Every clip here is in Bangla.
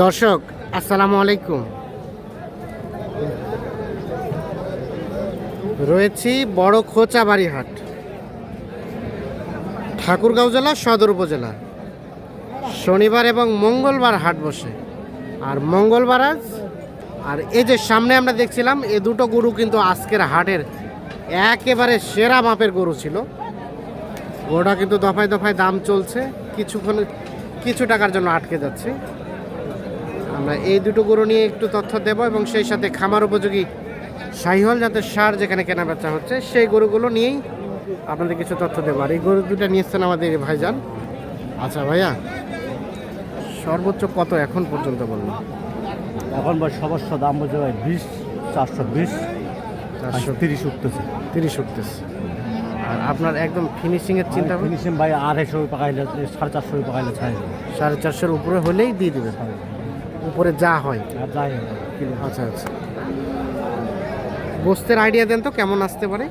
দর্শক, আসসালামু আলাইকুম। রয়েছি বড় খোঁচাবাড়ি হাট ঠাকুরগাঁও জেলা, সদর উপজেলা। শনিবার এবং মঙ্গলবার হাট বসে। আর মঙ্গলবার আজ, আর এই যে সামনে আমরা দেখছিলাম, এ দুটো গরু কিন্তু আজকের হাটের একেবারে সেরা মাপের গরু ছিল। গরুটা কিন্তু দফায় দফায় দাম চলছে, কিছুক্ষণ কিছু টাকার জন্য আটকে যাচ্ছে। আমরা এই দুটো গরু নিয়ে একটু তথ্য দেব এবং সেই সাথে খামার উপযোগী সাহিহল জাতের সার যেখানে কেনা বেচা হচ্ছে সেই গরুগুলো নিয়েই আপনাদের কিছু তথ্য দেবো। আর এই গরু দুটো নিয়েছেন আমাদের ভাইজান। আচ্ছা ভাইয়া সর্বোচ্চ কত এখন পর্যন্ত বললাম এখন সমস্ত দাম বলছে ভাই বিশ চারশো বিশ চারশো তিরিশ উঠতেছে। তিরিশ উঠতেছে। আর আপনার একদম ফিনিশিংয়ের চিন্তা ফিনিশিং ভাই আড়াইশো পাকাইলে সাড়ে চারশো পাকাইলে ছাড়ে। সাড়ে চারশোর উপরে হলেই দিয়ে দেবেন। উপরে যা হয়। আচ্ছা আচ্ছা। গোস্তের আইডিয়া দেন তো কেমন আসতে পারে?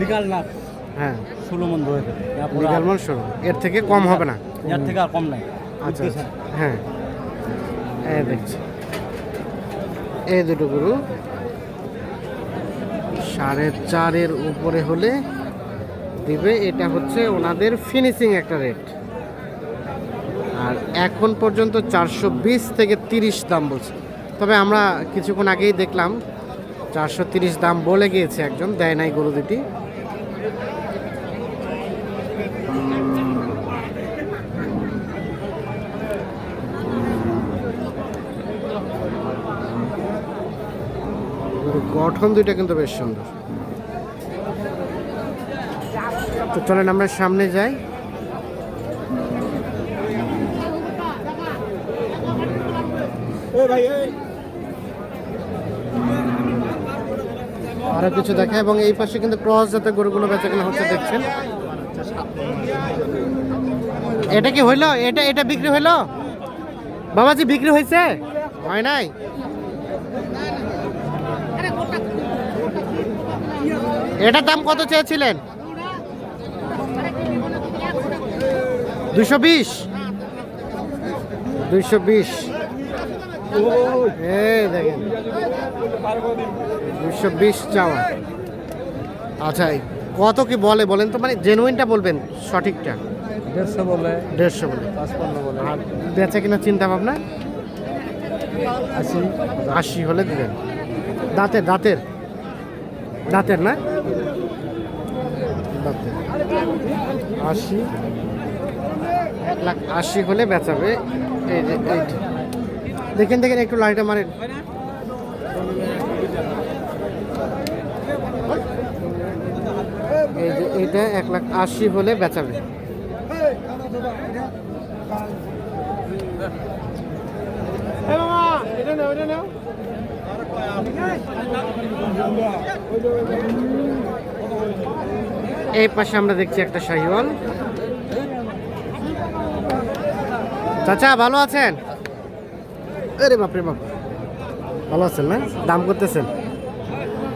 লিগাল না হ্যাঁ। ষোলো মন লিগাল এর থেকে কম হবে না। এর থেকে আর কম নাই। আচ্ছা আচ্ছা। হ্যাঁ। এই দেখছি। এই দুটো গরু। সাড়ে চারের উপরে হলে দিবে। এটা হচ্ছে ওনাদের ফিনিশিং একটা রেট এখন পর্যন্ত চারশো বিশ থেকে তিরিশ দাম বলছে। তবে আমরা কিছুক্ষণ আগেই দেখলাম চারশো তিরিশ দাম বলে গিয়েছে একজন, দেয় নাই গরু দুটি। গঠন দুইটা কিন্তু বেশ সুন্দর। তো চলেন আমরা সামনে যাই। আরও কিছু দেখা এবং এই পাশে কিন্তু ক্রস জাতের গরুগুলো বেচাকেনা হচ্ছে, দেখছেন? এটা কি হইল? এটা এটা বিক্রি হইল? বাবাজি, বিক্রি হয়েছে হয় নাই? এটার দাম কত চেয়েছিলেন? দুশো বিশ। দুইশো বিশ। এই দেখেন। দুশো বিশ চাওয়া। আচ্ছা কত কি বলে বলেন তো? মানে জেনুইনটা বলবেন সঠিকটা। দেড়শো বলে। দেড়শো বলে। পাঁচপান্ন বলে। আর বেচা কিনা চিন্তা ভাবনা? আশি। আশি হলে দিবেন। দাঁতের দাঁতের। দাঁতের না? দাঁতের। আশি। এক লাখ আশি হলে বেচাবে। এই যে এইটা দেখেন দেখেন একটু লাইটটা মারেন। এই যে এইটা এক লাখ আশি হলে বেচাবে এই পাশে আমরা দেখছি একটা শাহিওয়াল। চাচা ভালো আছেন? আরে বাপরে বাপ। ভালো আছেন না? দাম করতেছেন?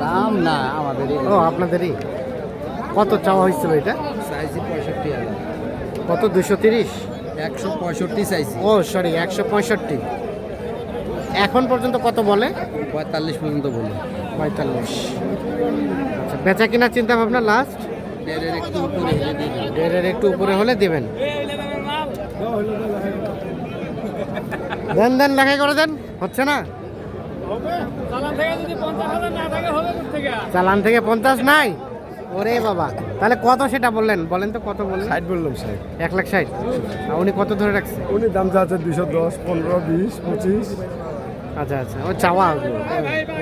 দাম না আমাদেরই। ও আপনাদেরই? কত চাওয়া হয়েছিল এটা? চাইছি পঁয়ষট্টি হাজার। কত দুশো তিরিশ? একশো পঁয়ষট্টি চাইছি। ও সরি একশো পঁয়ষট্টি। এখন পর্যন্ত কত বলে? পঁয়তাল্লিশ পর্যন্ত বলে। পঁয়তাল্লিশ। আচ্ছা বেচা কিনা চিন্তা ভাবনা লাস্ট দেড়ের একটু উপরে দেড়ের একটু উপরে হলে দেবেন। দেন দেন লেখাই করে দেন। হচ্ছে না? চালান থেকে পঞ্চাশ নাই? ওরে বাবা। তাহলে কত সেটা বললেন? বলেন তো কত বললেন? ষাট বললাম সাহেব এক লাখ ষাট। উনি কত ধরে রাখছে? উনি দাম চাচ্ছে দুশো দশ পনেরো বিশ পঁচিশ। আচ্ছা আচ্ছা। ও চাওয়া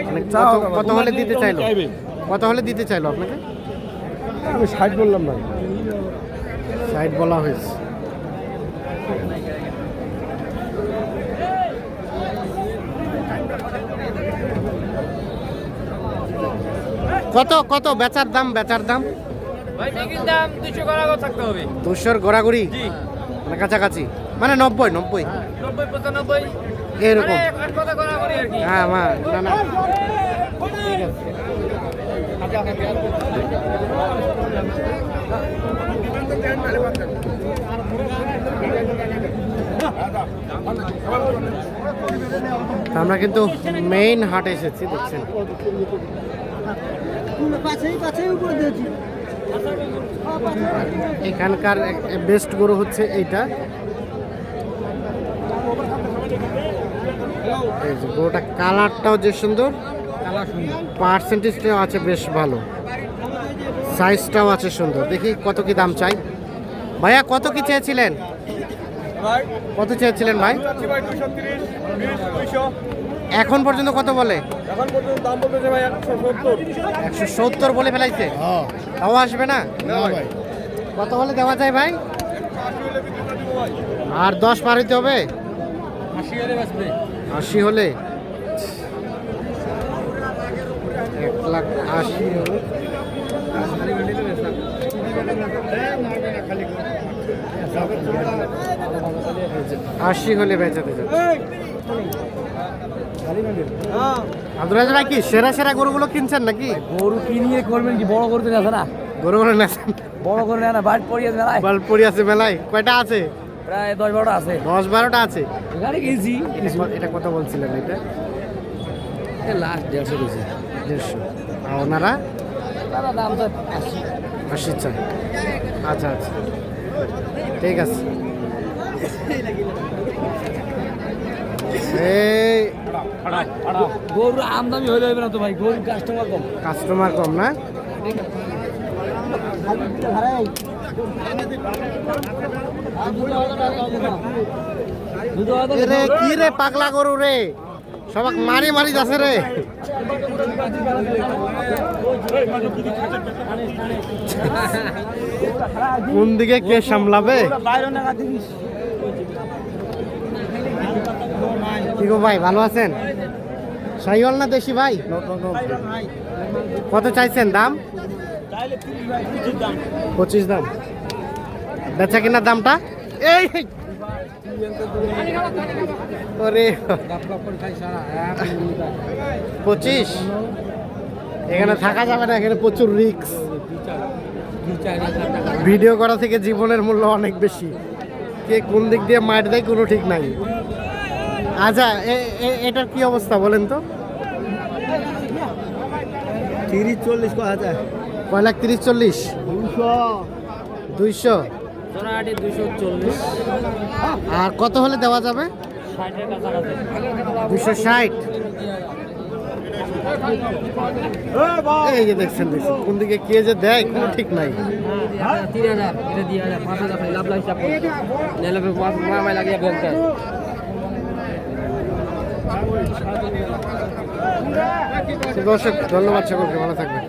মানে কত- হলে দিতে চাইলো? কত হলে দিতে চাইলো আপনাকে? আমি ষাট বললাম না। সাইড বলা হয়েছে। কত কত বেচার দাম বেচার দাম? দুশোর ঘোরাঘুরি মানে কাছাকাছি। মানে নব্বই নব্বই? নব্বই এরকম। মানে হ্যাঁ না না। ঠিক আছে আমরা কিন্তু মেইন হাটে এসেছি দেখছেন। এখানকার বেস্ট গরু হচ্ছে এইটা। এই গরুটা কালারটাও যে সুন্দর পার্সেন্টেজটাও আছে বেশ ভালো। সাইজটাও আছে সুন্দর। দেখি কত কি দাম চাই। ভাইয়া কত কি চেয়েছিলেন? কত চেয়েছিলেন ভাই? এখন পর্যন্ত কত বলে? এখন পর্যন্ত দাম বলতেছে ভাই একশো সত্তর। একশো সত্তর বলে ফেলাইছে। তাও আসবে না? ভাই। কত হলে দেওয়া যায় ভাই? আর দশ পার হইতে হবে? আশি হলে এক লাখ আশি। হলে আশি হলে বেচাতে যাবে আব্দুল রাজা ভাই কি সেরা সেরা গরুগুলো কিনছেন নাকি? গরু কিনিয়ে করবেন কি বড় করতে আছে না? গরুগুলো নেছেন বড় করে নেয় না বাইট পড়িয়ে মেলায়। বাল পড়ি আছে মেলায়। কয়টা আছে? প্রায় দশ বারোটা আছে। দশ বারোটা আছে। গাড়ি কিনছি। এটা- কত বলছিলেন এটা? লাস্ট দেড়শো দিয়েছি দেড়শো। আর ওনারা? দাদা দাম তো আশি আশি চাই আচ্ছা আচ্ছা। ঠিক আছে। এই হবে না তো ভাই কাস্টমার কম। কাস্টমার কম না? রে কি রে পাগলা গরু রে? সবাক মারি মারি যাচ্ছে রে। কোন দিকে কে সামলাবে? কি গো ভাই, ভালো আছেন? সাইওয়াল না দেশি ভাই? কত চাইছেন দাম? পঁচিশ দাম। বেচা কিনার দামটা? এই ওরে। পঁচিশ? এখানে থাকা যাবে না, এখানে প্রচুর রিক্স ভিডিও করা থেকে জীবনের মূল্য অনেক বেশি। কে কোন দিক দিয়ে মার দেয়, কোনো ঠিক নাই। আচ্ছা এ- এ- এটার কি অবস্থা বলেন তো? তিরিশ চল্লিশ কত হাজার? কয় লাখ তিরিশ চল্লিশ? দুইশো। দুশো চল্লিশ। আর কত হলে দেওয়া যাবে? দুশো ষাট। এই যে দেখছেন দেখছেন। কোন দিকে কে যে দেয় কোনো ঠিক নাই। তিন হাজার এটা দিয়ে হাজার পাঁচ হাজার লাভ লাভ হিসাব করে। নাহলে বলতে দর্শক ধন্যবাদ সকলকে ভালো থাকবেন।